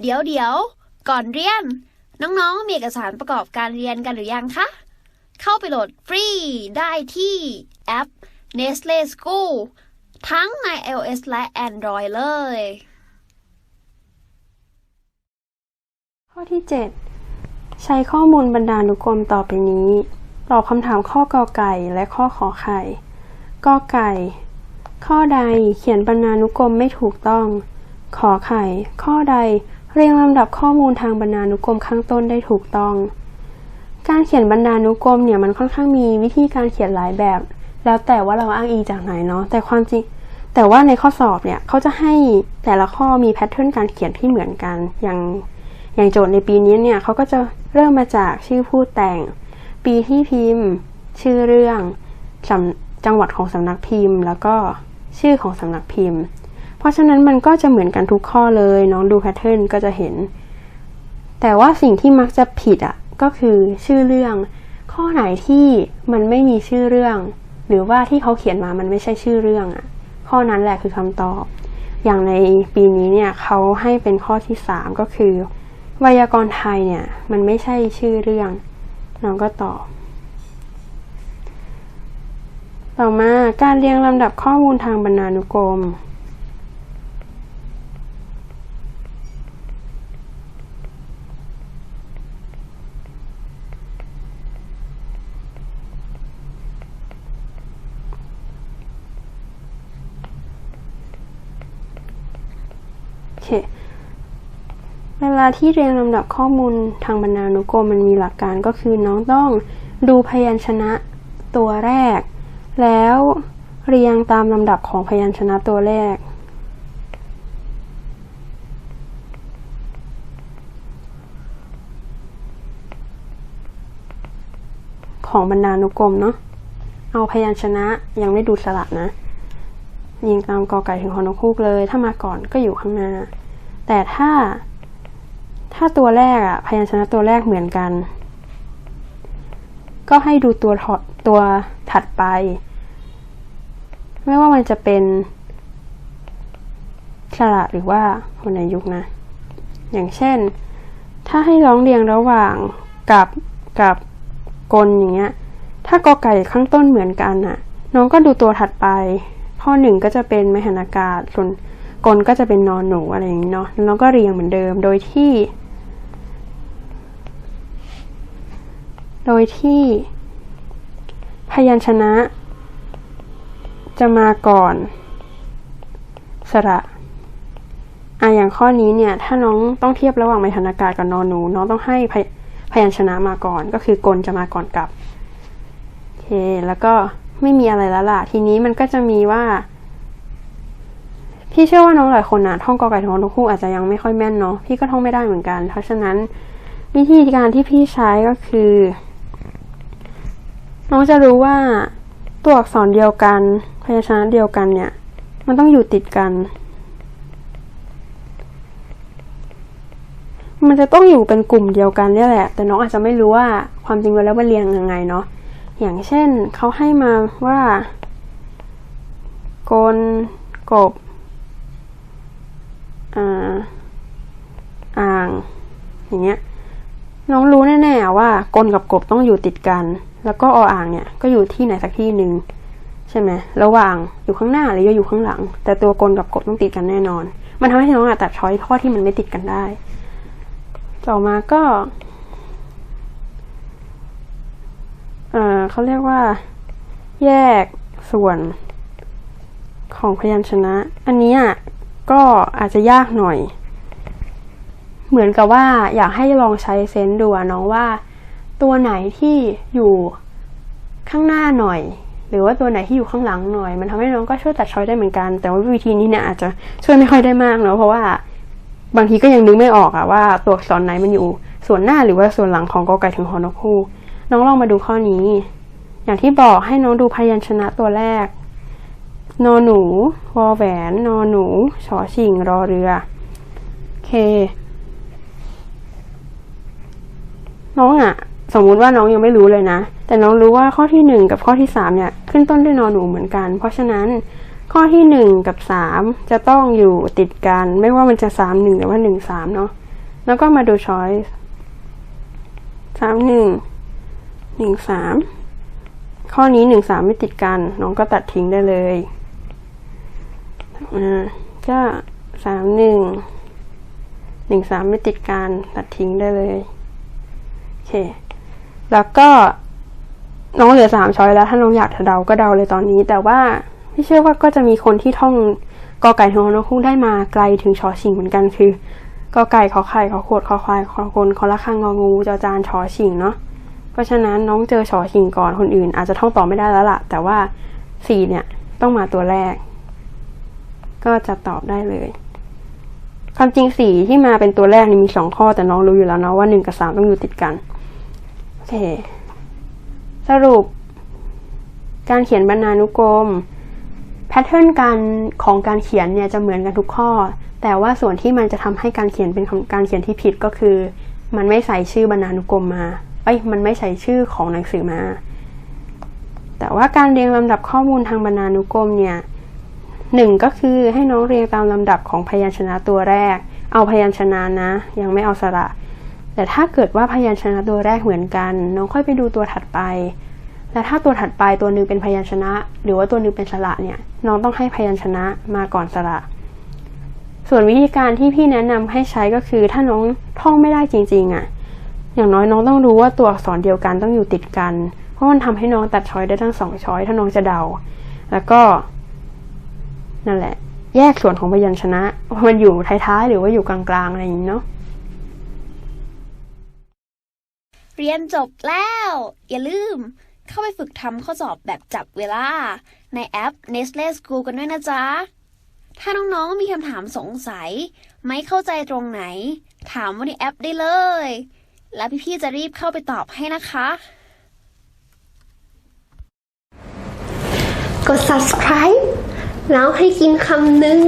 เดี๋ยวเดี๋ยวก่อนเรียน น้องๆ มีเอกสารประกอบการเรียนกันหรือยังคะ เข้าไปโหลดฟรีได้ที่แอป Nestle School ทั้งใน iOS และ Android เลย ข้อที่ 7 ใช้ข้อมูลบรรดานุกรมต่อไปนี้ ตอบคำถามข้อกอไก่และข้อขอไข่กอไก่ ข้อใดเขียนบรรณานุกรมไม่ถูกต้อง ขอไข่ ข้อใด เรียงลำดับข้อมูลทางบรรณานุกรมข้างต้นได้ถูกต้อง การเขียนบรรณานุกรมเนี่ยมันค่อนข้างมีวิธีการเขียนหลายแบบ แล้วแต่ว่าเราอ้างอิงจากไหนเนาะแต่ความจริงแต่ว่าในข้อสอบเนี่ยเขาจะให้แต่ละข้อมีแพทเทิร์นการเขียนที่เหมือนกัน อย่างอย่างโจทย์ในปีนี้เนี่ยเขาก็จะเริ่มมาจากชื่อผู้แต่ง ปีที่พิมพ์ ชื่อเรื่องจังหวัดของสำนักพิมพ์ แล้วก็ชื่อของสำนักพิมพ์ ราะฉะนั้นมันก็จะเหมือนกันทุกข้อเลยน้องดูแพทเทิร์นก็จะเห็น แต่ว่าสิ่งที่มักจะผิดอะก็คือชื่อเรื่อง ข้อไหนที่มันไม่มีชื่อเรื่อง หรือว่าที่เขาเขียนมามันไม่ใช่ชื่อเรื่องอะ ข้อนั้นแหละคือคำตอบ อย่างในปีนี้เนี่ยเขาให้เป็นข้อที่สามก็คือ ไวยากรณ์ไทยเนี่ยมันไม่ใช่ชื่อเรื่อง น้องก็ตอบต่อมาการเรียงลำดับข้อมูลทางบรรณานุกรม เวลาที่เรียงลำดับข้อมูลทางบรรณานุกรมมันมีหลักการก็คือน้องต้องดูพยัญชนะตัวแรก แล้วเรียงตามลำดับของพยัญชนะตัวแรก ของบรรณานุกรมเนาะเอาพยัญชนะยังไม่ดูสระนะ ยิงตามกอไก่ถึงฮอนกฮูกเลย ถ้ามาก่อนก็อยู่ข้างหน้า แต่ถ้าาตัวแรกอะพยัญชนะตัวแรกเหมือนกัน ก็ให้ดูตัวถอดตัวถัดไป ไม่ว่ามันจะเป็นสระหรือว่าวรรณยุกนะ อย่างเช่น ถ้าให้ร้องเรียงระหว่างกับกับกลอย่างเงี้ย ถ้ากอไก่ข้างต้นเหมือนกันน่ะน้องก็ดูตัวถัดไป ข้อหนึ่งก็จะเป็นมหันากาศส่วนกลก็จะเป็นนอนหนูอะไรอย่างนี้เนาะ แล้วน้องก็เรียงเหมือนเดิม โดยที่ โดยที่ พยัญชนะ จะมาก่อน สระอะอย่างข้อนี้เนี่ย ถ้าน้องต้องเทียบระหว่างมหันากาศกับนอนหนู น้องต้องให้พยพยัญชนะมาก่อน ก็คือกลจะมาก่อนกับโอเค แล้วก็ไม่มีอะไรแล้วล่ะ ทีนี้มันก็จะมีว่า พี่เชื่อว่าน้องหลายคนนะท่องกอไก่ถึงฮอนกฮูกอาจจะยังไม่ค่อยแม่นเนาะพี่ก็ท่องไม่ได้เหมือนกัน เพราะฉะนั้นวิธีการที่พี่ใช้ก็คือ น้องจะรู้ว่าตัวอักษรเดียวกัน พยัญชนะเดียวกันเนี่ย มันต้องอยู่ติดกัน มันจะต้องอยู่เป็นกลุ่มเดียวกันเนี่ยแหละ แต่น้องอาจจะไม่รู้ว่าความจริงแล้วมันเรียงยังไงเนาะ อย่างเช่นเขาให้มาว่า กลกบอ่าอ่าง อย่างเงี้ย น้องรู้แน่ๆว่ากลกับกบต้องอยู่ติดกัน แล้วก็ออ่างเนี่ยก็อยู่ที่ไหนสักที่หนึ่งใช่ไหมระหว่างอยู่ข้างหน้าหรืออยู่ข้างหลัง แต่ตัวกลกับกบต้องติดกันแน่นอน มันทำให้น้องอะตัดช้อยข้อที่มันไม่ติดกันได้ ต่อมาก็เอ่อเขาเรียกว่า แยกส่วนของพยัญชนะ อันนี้อะก็อาจจะยากหน่อย เหมือนกับว่าอยากให้ลองใช้เซนส์ดูน้องว่า ตัวไหนที่อยู่ข้างหน้าหน่อย หรือว่าตัวไหนที่อยู่ข้างหลังหน่อย มันทำให้น้องก็ช่วยตัดช้อยได้เหมือนกัน แต่ว่าวิธีนี้เนี่ยอาจจะช่วยไม่ค่อยได้มากเนาะเพราะว่าบางทีก็ยังนึกไม่ออกอะว่าตัวอักษรไหนมันอยู่ส่วนหน้าหรือว่าส่วนหลังของกอไก่ถึงฮอนกฮูกน้องลองมาดูข้อนี้ อย่างที่บอกให้น้องดูพยัญชนะตัวแรก นอหนูวอแหวน นอหนูชอชิงรอเรือ โอเค น้องอะ สมมุติว่าน้องยังไม่รู้เลยนะ แต่น้องรู้ว่าข้อที่หนึ่งกับข้อที่สามเนี่ยขึ้นต้นด้วยนอหนูเหมือนกัน เพราะฉะนั้นข้อที่หนึ่งกับสามจะต้องอยู่ติดกัน ไม่ว่ามันจะสามหนึ่งหรือว่าหนึ่งสามเนาะแล้วก็มาดู choice สามหนึ่งหนึ่งสามข้อนี้หนึ่งสามไม่ติดกัน น้องก็ตัดทิ้งได้เลยอ่าก็สามหนึ่งหนึ่งสามไม่ติดกัน ตัดทิ้งได้เลย โอเค แล้วก็น้องเหลือสามช้อยแล้ว ถ้าน้องอยากจะเดาก็เดาเลยตอนนี้ แต่ว่าพี่เชื่อว่าก็จะมีคนที่ท่องกอไก่ทองนกคู่ได้มาไกลถึงชอชิงเหมือนกันคือกอไก่ขอไข่ขอขวดขอควายขอคนขอละคังงองูจอจานชอชิงเนาะเพราะฉะนั้นน้องเจอชอชิงก่อนคนอื่น อาจจะท่องต่อไม่ได้แล้วล่ะ แต่ว่าสี่เนี่ยต้องมาตัวแรก ก็จะตอบได้เลยความจริงสี่ที่มาเป็นตัวแรกนี่มีสองข้อแต่น้องรู้อยู่แล้วเนาะว่าหนึ่งกับสามต้องอยู่ติดกัน เค สรุป การเขียนบรรณานุกรมแพทเทิร์นการของการเขียนเนี่ยจะเหมือนกันทุกข้อ แต่ว่าส่วนที่มันจะทำให้การเขียนเป็นการเขียนที่ผิดก็คือ มันไม่ใส่ชื่อบรรณานุกรมมาเอ้ยมันไม่ใส่ชื่อของหนังสือมา แต่ว่าการเรียงลำดับข้อมูลทางบรรณานุกรมเนี่ยหนึ่งก็คือให้น้องเรียงตามลำดับของพยัญชนะตัวแรก เอาพยัญชนะนะ ยังไม่เอาสระ แต่ถ้าเกิดว่าพยัญชนะตัวแรกเหมือนกัน น้องค่อยไปดูตัวถัดไป และถ้าตัวถัดไปตัวหนึ่งเป็นพยัญชนะ หรือว่าตัวหนึ่งเป็นสระเนี่ย น้องต้องให้พยัญชนะมาก่อนสระ ส่วนวิธีการที่พี่แนะนำให้ใช้ก็คือ ถ้าน้องท่องไม่ได้จริงๆอะ่ะ อย่างน้อยน้องต้องรู้ว่าตัวอักษรเดียวกันต้องอยู่ติดกัน เพราะมันทำให้น้องตัดช้อยได้ทั้งสองช้อยถ้าน้องจะเดา แล้วก็นั่นแหละ แยกส่วนของพยัญชนะว่ามันอยู่ท้ายๆหรือว่าอยู่กลางๆอะไรอย่างนี้เนาะ เรียนจบแล้ว อย่าลืม เข้าไปฝึกทำข้อสอบแบบจับเวลา ในแอป Nestle School กันด้วยนะจ๊ะ ถ้าน้องๆมีคำถามสงสัย ไม่เข้าใจตรงไหน ถามว่าในแอปได้เลย แล้วพี่ๆจะรีบเข้าไปตอบให้นะคะ กด subscribe แล้วให้กินคำหนึ่ง